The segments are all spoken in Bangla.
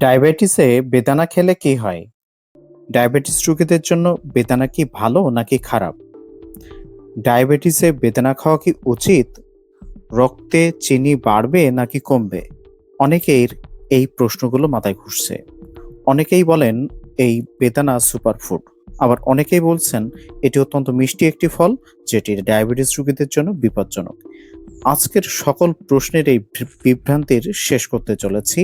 ডায়াবেটিসে বেদানা খেলে কি হয়? ডায়াবেটিস রোগীদের জন্য বেদানা কি ভালো নাকি খারাপ? ডায়াবেটিসে বেদানা খাওয়া কি উচিত? রক্তে চিনি বাড়বে নাকি কমবে? অনেকের এই প্রশ্নগুলো মাথায় ঘুরছে। অনেকেই বলেন এই বেদানা সুপারফুড আবার অনেকেই বলছেন, এটি অত্যন্ত মিষ্টি একটি ফল, যেটি ডায়াবেটিস রোগীদের জন্য বিপজ্জনক। আজকের সকল প্রশ্নের এই বিভ্রান্তির শেষ করতে চলেছি।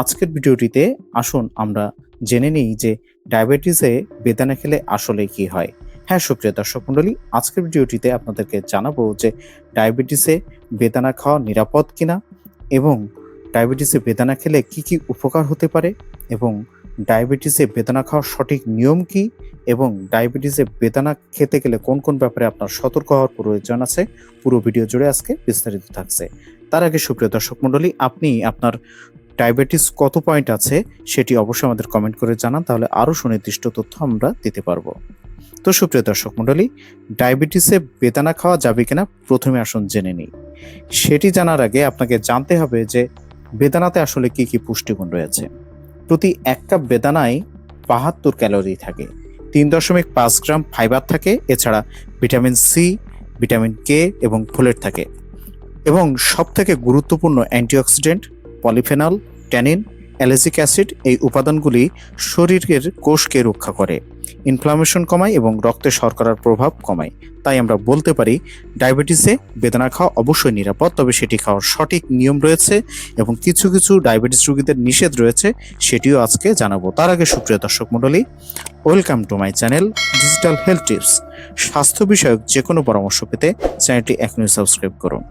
আজকের ভিডিওটিতে আসুন আমরা জেনে নিই যে ডায়াবেটিসে বেদানা খেলে আসলে কি হয়। হ্যাঁ সুপ্রিয় দর্শক মণ্ডলী, আজকের ভিডিওটিতে আপনাদেরকে জানাব যে ডায়াবেটিসে বেদানা খাওয়া নিরাপদ কিনা এবং ডায়াবেটিসে বেদানা খেলে কি কি উপকার হতে পারে এবং ডায়াবেটিসে বেদানা খাওয়ার সঠিক নিয়ম কি? এবং ডায়াবেটিসে বেদানা খেতে গেলে কোন কোন ব্যাপারে আপনার সতর্ক হওয়ার প্রয়োজন আছে? পুরো ভিডিও জুড়ে আজকে বিস্তারিত থাকছে। তার আগে সুপ্রিয় দর্শক মণ্ডলী, আপনি আপনার ডায়াবেটিস কত পয়েন্ট আছে সেটি অবশ্যই আমাদের কমেন্ট করে জানান, তাহলে আরও সুনির্দিষ্ট তথ্য আমরা দিতে পারব। তো সুপ্রিয় দর্শক মণ্ডলী, ডায়াবেটিসে বেদানা খাওয়া যাবে কিনা প্রথমে আসুন জেনে নিই। সেটি জানার আগে আপনাকে জানতে হবে যে বেদানাতে আসলে কি কি পুষ্টিগুণ রয়েছে। প্রতি এক কাপ বেদানায় বাহাত্তর ক্যালোরি থাকে। তিন দশমিক পাঁচ গ্রাম ফাইবার থাকে, এছাড়া ভিটামিন সি ভিটামিন কে এবং ফোলেট থাকে। এবং সবথেকে গুরুত্বপূর্ণ antioxidant, polyphenol, tannin ellagic acid এই উপাদানগুলি শরীরের কোষকে রক্ষা করে। ইনফ্লামেশন কমায় এবং রক্তে শর্করার প্রভাব কমায়। তাই আমরা বলতে পারি, ডায়াবেটিসে বেদনা খাওয়া অবশ্যই নিরাপদ, তবে সেটি খাওয়ার সঠিক নিয়ম রয়েছে এবং কিছু কিছু ডায়াবেটিস রোগীদের নিষেধ রয়েছে, সেটিও আজকে জানাব। তার আগে সুপ্রিয় দর্শক মণ্ডলী, welcome to my channel digital health tips. স্বাস্থ্য বিষয়ক যে কোনো পরামর্শ পেতে চ্যানেলটি এখনই সাবস্ক্রাইব করুন।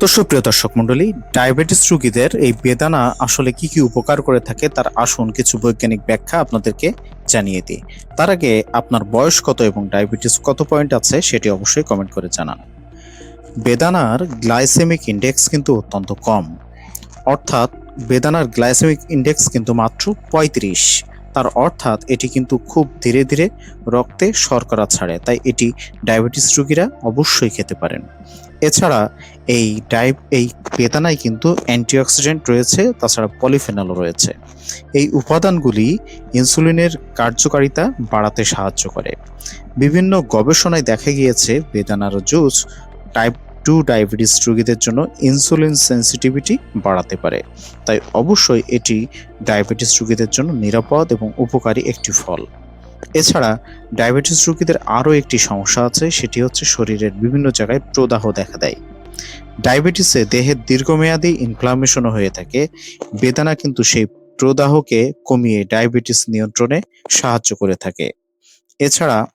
তো সুপ্রিয় দর্শক মণ্ডলী, ডায়াবেটিস রোগীদের এই বেদানা আসলে কি কি উপকার করে থাকে তার আসুন কিছু বৈজ্ঞানিক ব্যাখ্যা আপনাদেরকে জানিয়ে দিই। তার আগে আপনার বয়স কত এবং ডায়াবেটিস কত পয়েন্ট আছে সেটি অবশ্যই কমেন্ট করে জানান। বেদানার গ্লাইসেমিক ইন্ডেক্স কিন্তু অত্যন্ত কম। অর্থাৎ বেদানার গ্লাইসেমিক ইন্ডেক্স কিন্তু মাত্র পঁয়ত্রিশ। তার অর্থাৎ এটি কিন্তু খুব ধীরে ধীরে রক্তে শর্করা ছাড়ে, তাই এটি ডায়াবেটিস রোগীরা অবশ্যই খেতে পারেন। এছাড়া এই ডাই এই বেদানায় কিন্তু অ্যান্টিঅক্সিডেন্ট রয়েছে, তাছাড়া পলিফেনলও রয়েছে। এই উপাদানগুলি ইনসুলিনের কার্যকারিতা বাড়াতে সাহায্য করে। বিভিন্ন গবেষণায় দেখা গিয়েছে, বেদানার জুস টাইপ টু ডায়াবেটিস রোগীদের জন্য ইনসুলিন সেন্সিটিভিটি বাড়াতে পারে। তাই অবশ্যই এটি ডায়াবেটিস রোগীদের জন্য নিরাপদ এবং উপকারী একটি ফল। এছাড়া ডায়াবেটিস রোগীদের আরও একটি সমস্যা আছে, সেটি হচ্ছে শরীরের বিভিন্ন জায়গায় প্রদাহ দেখা দেয়। ডায়াবেটিসে দেহের দীর্ঘমেয়াদী ইনফ্লামেশনও হয়ে থাকে। বেদানা কিন্তু সেই প্রদাহকে কমিয়ে ডায়াবেটিস নিয়ন্ত্রণে সাহায্য করে থাকে। এছাড়া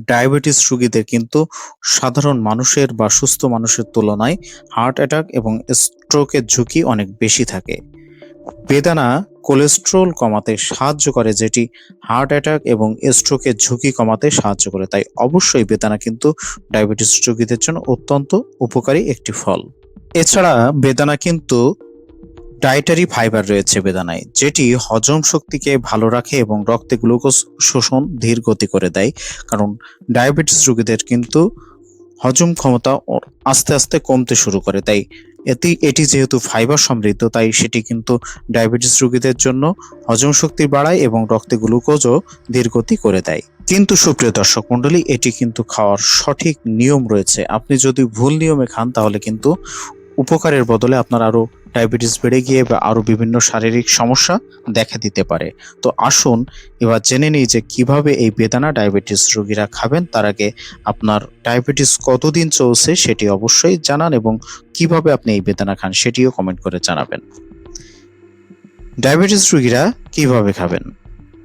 ডায়াবেটিস রোগীদের কিন্তু সাধারণ মানুষের বা সুস্থ মানুষের তুলনায় হার্ট অ্যাটাক এবং স্ট্রোকের ঝুঁকি অনেক বেশি থাকে। বেদানা কোলেস্ট্রল কমাতে সাহায্য করে, যেটি হার্ট অ্যাটাক এবং স্ট্রোকের ঝুঁকি কমাতে সাহায্য করে। তাই অবশ্যই বেদানা কিন্তু ডায়াবেটিস রোগীদের জন্য অত্যন্ত উপকারী একটি ফল। এছাড়া বেদানা কিন্তু ডায়েটারি ফাইবার রয়েছে বেদানায়, যেটি হজম শক্তিকে ভালো রাখে এবং রক্তে গ্লুকোজ শোষণ ধীর গতি করে দেয়। কারণ ডায়াবেটিস রোগীদের কিন্তু হজম ক্ষমতা আস্তে আস্তে কমতে শুরু করে। তাই এটি এটি যেহেতু ফাইবার সমৃদ্ধ, তাই সেটি কিন্তু ডায়াবেটিস রোগীদের জন্য হজম শক্তি বাড়ায় এবং রক্তে গ্লুকোজও ধীরগতি করে দেয়। কিন্তু সুপ্রিয় দর্শক মণ্ডলী, এটি কিন্তু খাওয়ার সঠিক নিয়ম রয়েছে। আপনি যদি ভুল নিয়মে খান, তাহলে কিন্তু উপকারের বদলে আপনার আরও ডায়াবেটিস বেড়ে গিয়ে বা আরও বিভিন্ন শারীরিক সমস্যা দেখা দিতে পারে। তো আসুন এবার জেনে নিই যে কীভাবে এই বেদানা ডায়াবেটিস রোগীরা খাবেন। তার আগে আপনার ডায়াবেটিস কতদিন চলছে সেটি অবশ্যই জানান এবং কীভাবে আপনি এই বেদানা খান সেটিও কমেন্ট করে জানাবেন। ডায়াবেটিস রোগীরা কীভাবে খাবেন?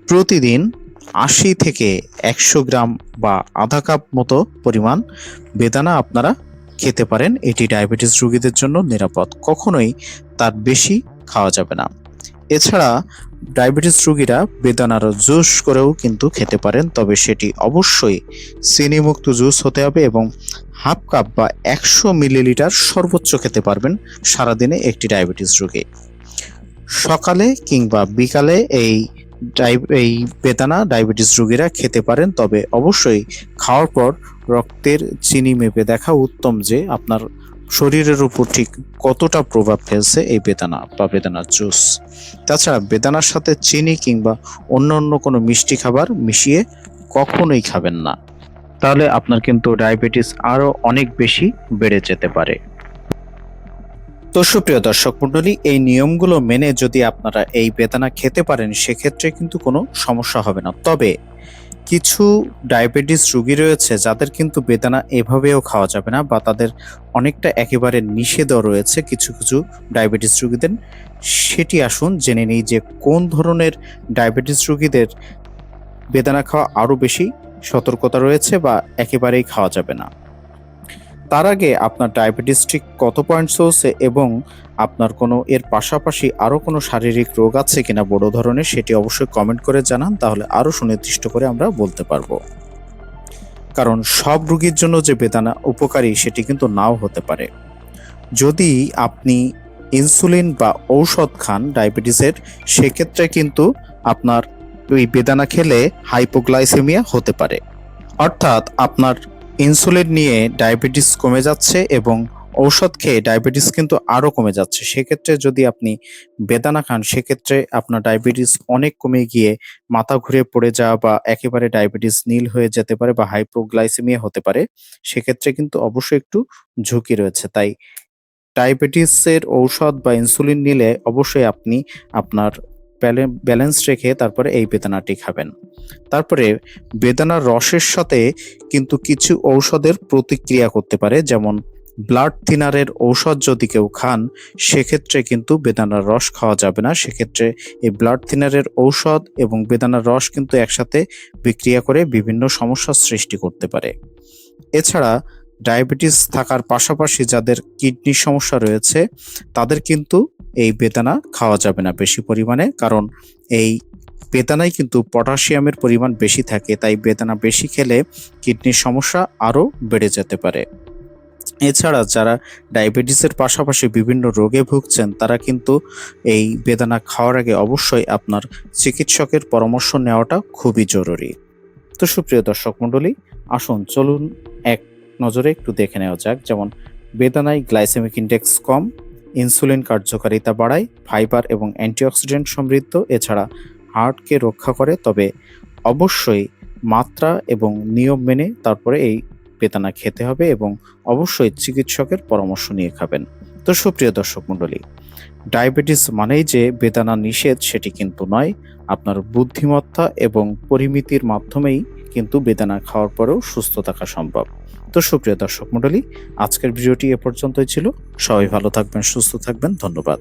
প্রতিদিন আশি থেকে একশো গ্রাম বা আধা কাপ মতো পরিমাণ বেদানা আপনারা খেতে পারেন। এটি ডায়াবেটিস রোগীদের জন্য নিরাপদ। কখনোই তার বেশি খাওয়া যাবে না। এছাড়া ডায়াবেটিস রোগীরা বেদানার জুস করেও কিন্তু খেতে পারেন, তবে সেটি অবশ্যই চিনিমুক্ত জুস হতে হবে এবং হাফ কাপ বা একশো মিলিলিটার সর্বোচ্চ খেতে পারবেন সারাদিনে একটি ডায়াবেটিস রোগী। সকালে কিংবা বিকালে এই এই বেদানা ডায়াবেটিস রোগীরা খেতে পারেন, তবে অবশ্যই খাওয়ার পর রক্তের চিনি মেপে দেখা উত্তম যে আপনার শরীরের উপর ঠিক কতটা প্রভাব ফেলছে এই বেদানা বা বেদানার জুস। তাছাড়া বেদানার সাথে চিনি কিংবা অন্য অন্য কোনো মিষ্টি খাবার মিশিয়ে কখনোই খাবেন না। তাহলে আপনার কিন্তু ডায়াবেটিস আরও অনেক বেশি বেড়ে যেতে পারে। তো সুপ্রিয় দর্শক মণ্ডলী, এই নিয়মগুলো মেনে যদি আপনারা এই বেদানা খেতে পারেন, সেক্ষেত্রে কিন্তু কোনো সমস্যা হবে না। তবে কিছু ডায়াবেটিস রোগী রয়েছে যাদের কিন্তু বেদানা এভাবেও খাওয়া যাবে না বা তাদের অনেকটা একেবারে নিষেধও রয়েছে কিছু কিছু ডায়াবেটিস রোগীদের। সেটি আসুন জেনে নিই যে কোন ধরনের ডায়াবেটিস রোগীদের বেদানা খাওয়া আরও বেশি সতর্কতা রয়েছে বা একেবারেই খাওয়া যাবে না। তার আগে আপনার ডায়াবেটিস ঠিক কত পয়েন্ট চলছে এবং আপনার কোনো, এর পাশাপাশি আরও কোনো শারীরিক রোগ আছে কিনা বড় ধরনের সেটি অবশ্যই কমেন্ট করে জানান, তাহলে আরও সুনির্দিষ্ট করে আমরা বলতে পারব। কারণ সব রোগীর জন্য যে বেদানা উপকারী সেটি কিন্তু নাও হতে পারে। যদি আপনি ইনসুলিন বা ঔষধ খান ডায়াবেটিসের সেক্ষেত্রে কিন্তু আপনার ওই বেদানা খেলে হাইপোগ্লাইসেমিয়া হতে পারে। অর্থাৎ আপনার ইনসুলিন নিয়ে ডায়াবেটিস কমে যাচ্ছে এবং ঔষধ খেয়ে ডায়াবেটিস কিন্তু আরও কমে যাচ্ছে। সেক্ষেত্রে যদি আপনি বেদানা খান, সেক্ষেত্রে আপনার ডায়াবেটিস অনেক কমে গিয়ে মাথা ঘুরে পড়ে যাওয়া বা একেবারে ডায়াবেটিস নীল হয়ে যেতে পারে বা হাইপোগ্লাইসেমিয়া হতে পারে, সেক্ষেত্রে কিন্তু অবশ্যই একটু ঝুঁকি রয়েছে। তাই ডায়াবেটিসের ঔষধ বা ইনসুলিন নিলে অবশ্যই আপনি আপনার ব্যালেন্স রেখে তারপরে এই বেদানাটি খাবেন। তারপরে বেদানার রসের সাথে কিন্তু কিছু ঔষধের প্রতিক্রিয়া করতে পারে, যেমন ব্লাড থিনারের ঔষধ যদি কেউ খান, সেক্ষেত্রে কিন্তু বেদানার রস খাওয়া যাবে না। সেক্ষেত্রে এই ব্লাড থিনারের ঔষধ এবং বেদানার রস কিন্তু একসাথে বিক্রিয়া করে বিভিন্ন সমস্যার সৃষ্টি করতে পারে। এছাড়া ডায়াবেটিস থাকার পাশাপাশি যাদের কিডনির সমস্যা রয়েছে, তাদের কিন্তু এই বেদানা খাওয়া যাবে না বেশি পরিমাণে। কারণ এই বেদানায় কিন্তু পটাশিয়ামের পরিমাণ বেশি থাকে, তাই বেদানা বেশি খেলে কিডনির সমস্যা আরও বেড়ে যেতে পারে। এছাড়া যারা ডায়াবেটিসের পাশাপাশি বিভিন্ন রোগে ভুগছেন, তারা কিন্তু এই বেদানা খাওয়ার আগে অবশ্যই আপনার চিকিৎসকের পরামর্শ নেওয়াটা খুবই জরুরি। তো সুপ্রিয় দর্শক মণ্ডলী, আসুন, চলুন এক নজরে একটু দেখে নেওয়া যাক। যেমন, বেদানায় গ্লাইসেমিক ইন্ডেক্স কম, ইনসুলিন কার্যকারিতা বাড়ায়, ফাইবার এবং অ্যান্টিঅক্সিডেন্ট সমৃদ্ধ, এছাড়া হার্টকে রক্ষা করে। তবে অবশ্যই মাত্রা এবং নিয়ম মেনে তারপরে এই বেদানা খেতে হবে এবং অবশ্যই চিকিৎসকের পরামর্শ নিয়ে খাবেন। তো সুপ্রিয় দর্শক মণ্ডলী, ডায়াবেটিস মানেই যে বেদানা নিষেধ সেটি কিন্তু নয়। আপনার বুদ্ধিমত্তা এবং পরিমিতির মাধ্যমেই কিন্তু বেদানা খাওয়ার পরেও সুস্থ থাকা সম্ভব। তো সুপ্রিয় দর্শক মণ্ডলী, আজকের ভিডিওটি এ পর্যন্তই ছিল। সবাই ভালো থাকবেন, সুস্থ থাকবেন। ধন্যবাদ।